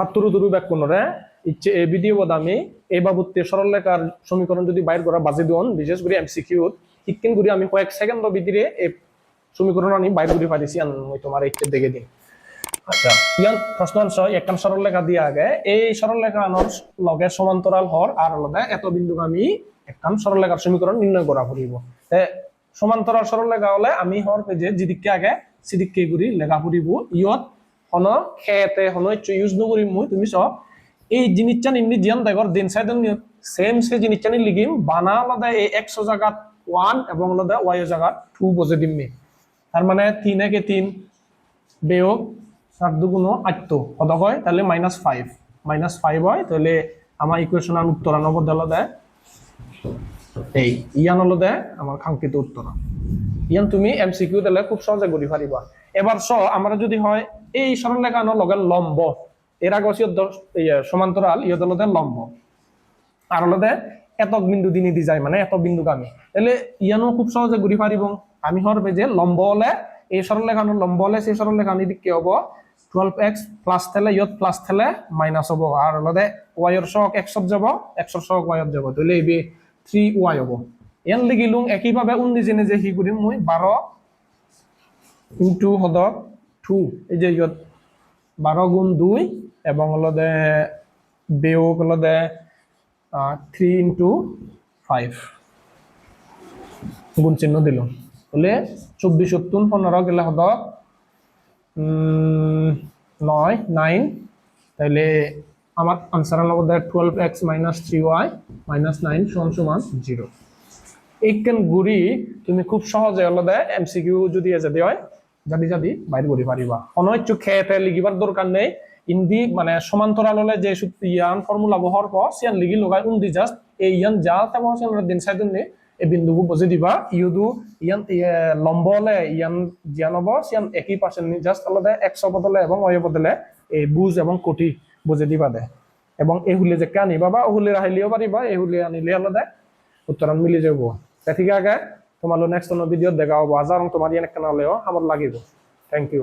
হাতুরু দুরু ব্যাক কোনরে ইচ্ছে এ ভিডিও বদামি এই বাবুতে সরল লেখার সমীকরণ যদি বাইর করা বাজে দিন বিশেষ করে এমসিকিউ ইকিন করে আমি কয়েক সেকেন্ড ভিতরে এই সমীকরণ আমি বাইর করে পারিছি আন মই তোমার এইটা দেখে দিন আচ্ছা ইয়ান প্রশ্ন আনছো একখান সরল লেখা দিয়ে আগে। এই সরল লেখা আনোর লগে সমান্তরাল হর আর আলাদা। এত বিন্দু আমি একখান সরল লেখার সমীকরণ নির্ণয় করা ফুরিব সমান্তরাল সরল লেখা হলে আমি হর পেজে যিদিককে আগে, সিদিককে ঘুরি লেখা ফুরিব ইয়ত হন খেতে, হন ইউজ নকরি মই, তুমি সব এই জিনিসটা নিম্নি জিয়ান দেখর দিন সাইড সেম সে জিনিসটা নি লিখিম বানা আলাদা এই এক্স জায়গাত ওয়ান এবং আলাদা ওয়াই জায়গাত টু বজে দিমনি তার মানে তিন একে তিন, বেয়োগ সাত দুগুণ আটটো কত হয়, তাহলে মাইনাস ফাইভ মাইনাস ফাইভ হয়, তাহলে আমার ইকুয়েশনের উত্তর আনব দেয় এই, ইয়ান হলো দেয় আমার কাঙ্ক্ষিত উত্তর ইয়ান তুমি এমসিকিউ দিলে খুব সহজে গড়ি পারিবা এবার স আমরা যদি হয় এই সরল লেখা লগে লম্ব। এর আগে হচ্ছে সমান্তরাল ইয়দ হলো লম্ব। আর হলো এতক বিন্দু দিনে দি যায় মানে এত বিন্দু আমি। তাহলে ইয়ানো খুব সহজে ঘুরি পারিব আমি হরবে যে লম্ব হলে, এই সরল লেখানো লম্ব হলে, সেই সরল লেখানি দিক কি হব? টুয়েলভ এক্স প্লাস থেলে ইয়ত প্লাস থেলে মাইনাস হব। আর হলো ওয়াইয়ের সহক এক্সত যাব এক্সর সহক ওয়াইত যাব। তাহলে এই থ্রি ওয়াই হব। ইয়ান লিখিলুং একইভাবে উন্নি জেনে যে সি কৰিম মই বাৰ ইন্টু সদক টু এই যে ইয়ত বাৰ গুণ দুই এবং হলদে বেওক হলদে থ্রি ইন্টু ফাইভ গুণ চিহ্ন দিলো। হলে চব্বিশ তুন পনেরো গেলে উম, নয় নাইন তাহলে আমার আনসার হলো twelve X minus three Y minus nine সমান সমান জিরো এইখান গুড়ি তুমি খুব সহজে হলদে এমসিকিউ যদি এজে হয়। জাদি জাদি, বাইর করি পারিবা অনৈচ্ছু খেতে লিখিবার দরকার নেই। ইন্দি মানে সমান্তরাল যে ইয়ান ফর্মুলা বহর প সিয়ান লিখি লগাই উন্দি জাস্ট। এই ইয়ান যা তেমন সিয়ান দিন সাইড নে এই বিন্দুবু বজে দিবা। ইউদু, ইয়ান ইয়ে লম্ব হলে ইয়ান জিয়ান হব, সিয়ান একই পার্সেন্ট জাস্ট আলাদা একশো বদলে এবং অয় বদলে এই বুজ এবং কোটি বুঝে দিবা দে। এবং এই হুলে যে আনিবা বা হুলে আহিলেও পাৰিবা এই হুলে আনিলে আলাদা। উত্তরণ মিলি যাব ঠিক আছে তোমার নেক্সট ভিডিও দেখা হব। আজার তোমার ইয়ান একটা নালেও লাগিব। Thank you